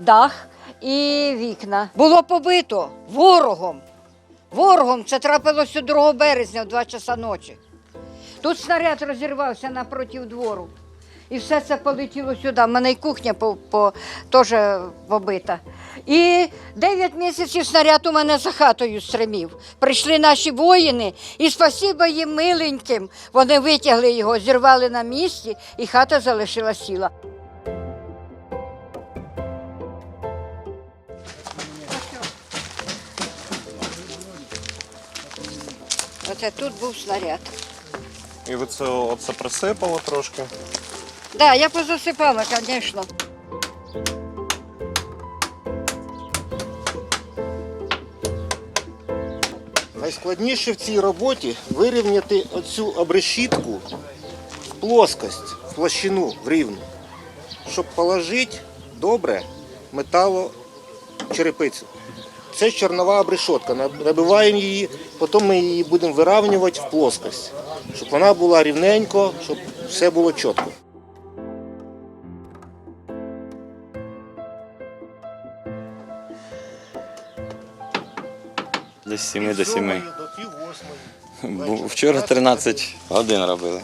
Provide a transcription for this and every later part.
дах і вікна. Було побито ворогом. Ворогом це трапилося 2 березня в 2 часа ночі. Тут снаряд розірвався напроти двору. І все це полетіло сюди. У мене і кухня по, по, теж побита. І 9 місяців снаряд у мене за хатою стримів. Прийшли наші воїни, і спасіба їм миленьким. Вони витягли його, зірвали на місці, і хата залишила сіла. Оце тут був снаряд. І ви це оце присипало трошки. Так, да, я позасипала, звісно. Найскладніше в цій роботі вирівняти оцю обрешітку в плоскость, в площину, в рівну, щоб положити добре металочерепицю. Це чорнова обрешотка. Набиваємо її, потім ми її будемо вирівнювати в плоскость, щоб вона була рівненько, щоб все було чітко. Десь 7 до 7. До пів. Бо Вчора 13 годин робили.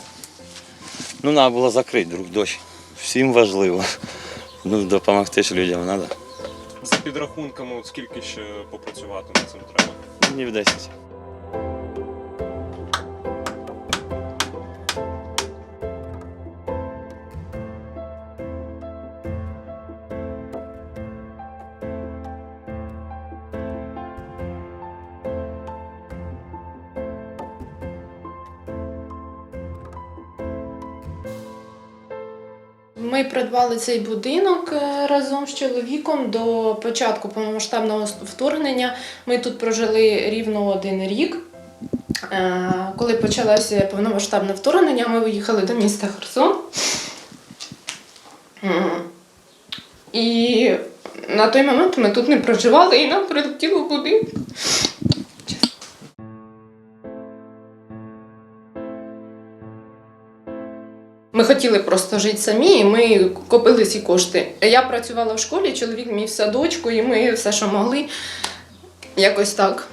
Ну, треба було закрити друг дощ. Всім важливо. Ну, допомогти ж людям треба. За підрахунками, от скільки ще попрацювати над цим треба. Днів 10. Ми придбали цей будинок е, разом з чоловіком до початку повномасштабного вторгнення. Ми тут прожили рівно один рік. Е, Коли почалося повномасштабне вторгнення, ми виїхали до міста Херсон. І на той момент ми тут не проживали і нам прилетіло будинок. Ми хотіли просто жити самі, і ми копили ці кошти. Я працювала в школі, чоловік мій в садочку, і ми все, що могли, якось так.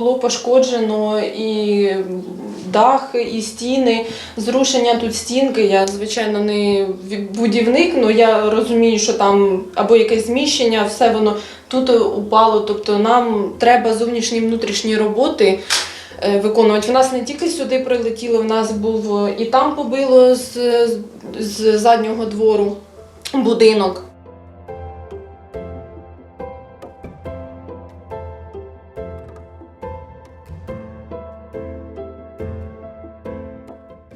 Було пошкоджено і дах, і стіни, зрушення тут стінки. Я, звичайно, не будівник, але я розумію, що там або якесь зміщення, все воно тут упало. Тобто нам треба зовнішні і внутрішні роботи е, виконувати. В нас не тільки сюди прилетіло, в нас був і там побило з, з заднього двору будинок.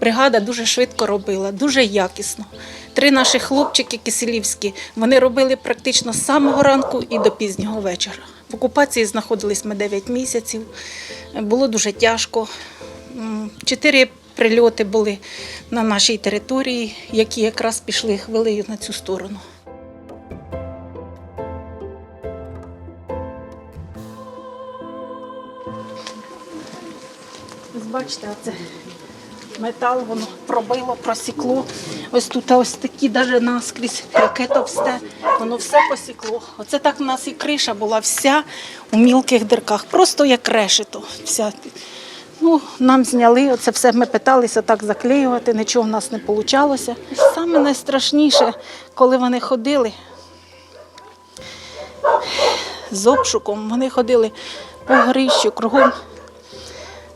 Бригада дуже швидко робила, дуже якісно. Три наші хлопчики киселівські вони робили практично з самого ранку і до пізнього вечора. В окупації знаходились ми 9 місяців. Було дуже тяжко. Чотири прильоти були на нашій території, які якраз пішли хвилею на цю сторону. Бачите, оце метал, воно пробило, просікло. Ось тут ось такі навіть наскрізь, яке товсте, воно все посікло. Оце так у нас і криша була вся у мілких дирках, просто як решето. Вся. Ну, нам зняли, оце все ми питалися так заклеювати, нічого в нас не вийшло. Саме найстрашніше, коли вони ходили з обшуком, вони ходили по горищу кругом.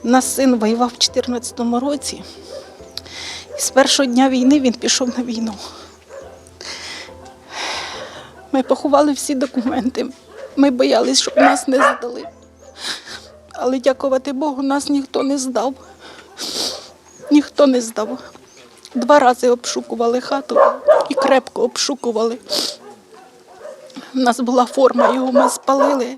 У нас син воював в 2014 році. І з першого дня війни він пішов на війну. Ми поховали всі документи. Ми боялись, щоб нас не здали. Але дякувати Богу, нас ніхто не здав. Ніхто не здав. Два рази обшукували хату і крепко обшукували. У нас була форма, його ми спалили.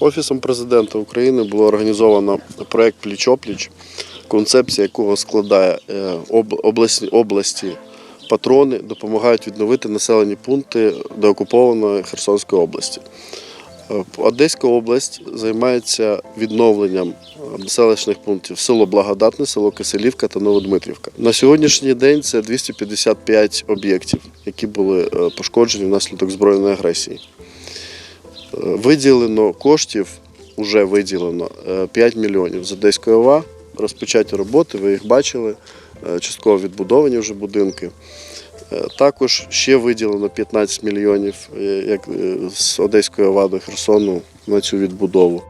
Офісом президента України було організовано проект Пліч-опліч, концепція якого складає е, обласні, області патрони допомагають відновити населені пункти деокупованої Херсонської області. Е, Одеська область займається відновленням е, селищних пунктів село Благодатне, село Киселівка та Новодмитрівка. На сьогоднішній день це 255 об'єктів, які були пошкоджені внаслідок збройної агресії. Е, Виділено коштів, вже виділено е, 5 мільйонів з Одеської ОВА. Розпочаті роботи, ви їх бачили, е, частково відбудовані вже будинки. Е, Також ще виділено 15 мільйонів е, як е, з Одеської ОВА до Херсону на цю відбудову.